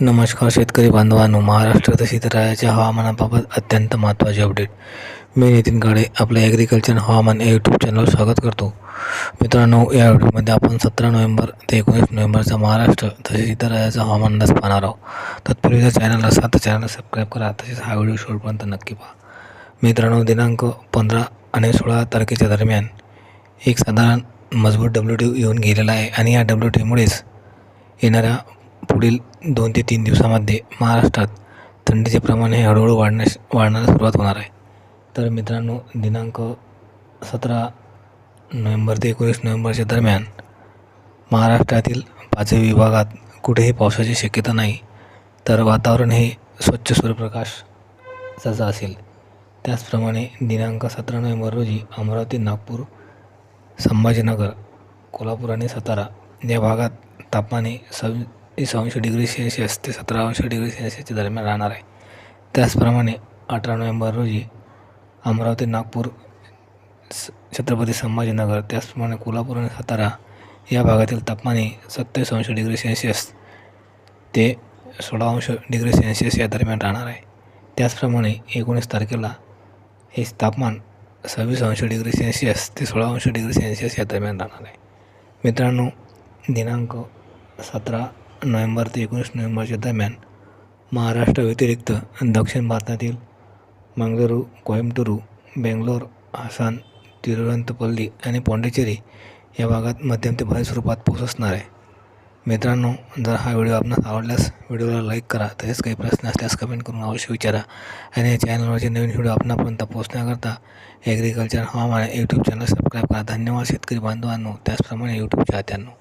नमस्कार शेतकरी बांधवांनो महाराष्ट्र तसेच राज्याच्या हवामानाबाबत अत्यंत महत्त्वाचे अपडेट मी नितीन काळे आपल्या ॲग्रिकल्चर हवामान या यूट्यूब चॅनलवर स्वागत करतो. मित्रांनो या व्हिडिओमध्ये आपण सतरा नोव्हेंबर ते एकोणीस नोव्हेंबरचा महाराष्ट्र तसेच इतर राज्याचा हवामान अंदाज पाहणार आहोत. तत्पूर्वी जर चॅनल असाल तर चॅनलला सबस्क्राईब करा तसेच हा व्हिडिओ शेवटपर्यंत नक्की पहा. मित्रांनो दिनांक पंधरा आणि सोळा तारखेच्या दरम्यान एक साधारण मजबूत डब्ल्यू टी येऊन गेलेला आहे आणि या डब्ल्यू टीमुळेच येणाऱ्या पुढील दोन ते तीन दिवसामध्ये महाराष्ट्रात थंडीचे प्रमाण हे हळूहळू वाढण्यास वाढण्याला सुरुवात होणार आहे. तर मित्रांनो दिनांक सतरा नोव्हेंबर ते एकोणीस नोव्हेंबरच्या दरम्यान महाराष्ट्रातील पाचही विभागात कुठेही पावसाची शक्यता नाही. तर वातावरण हे स्वच्छ सूर्यप्रकाश सूर्यप्रकाशाचं असेल. त्याचप्रमाणे दिनांक सतरा नोव्हेंबर रोजी अमरावती नागपूर संभाजीनगर कोल्हापूर आणि सातारा या भागात तापमाने सव सव्वीस अंश डिग्री सेल्सिअस ते सतरा अंश डिग्री सेल्सिअसच्या दरम्यान राहणार आहे. त्याचप्रमाणे अठरा नोव्हेंबर रोजी अमरावती नागपूर स छत्रपती संभाजीनगर त्याचप्रमाणे कोल्हापूर आणि सातारा या भागातील तापमान हे सत्तावीस अंश डिग्री सेल्सिअस ते सोळा अंश डिग्री सेल्सिअस या दरम्यान राहणार आहे. त्याचप्रमाणे एकोणीस तारखेला हे तापमान सव्वीस अंश डिग्री सेल्सिअस ते सोळा अंश डिग्री सेल्सिअस या दरम्यान राहणार आहे. मित्रांनो दिनांक सतरा नोव्हेंबर ते एकोणीस नोव्हेंबरच्या दरम्यान महाराष्ट्र व्यतिरिक्त दक्षिण भारतातील मंगळुरू कोईमटुरू बेंगलोर आसाम तिरुवनंतपल्ली आणि पाँडेचेरी या भागात मध्यम ते भारी स्वरूपात पाऊस असणार आहे. मित्रांनो जर हा व्हिडिओ आपणास आवडल्यास व्हिडिओला लाईक करा तसेच काही प्रश्न असल्यास कमेंट करून अवश्य विचारा आणि या चॅनलवरचे नवीन व्हिडिओ आपणापर्यंत पोहोचण्याकरता ॲग्रिकल्चर हवामान यूट्यूब चॅनल सबस्क्राईब करा. धन्यवाद शेतकरी बांधवांनो. त्याचप्रमाणे यूट्यूब चाहत्यांनो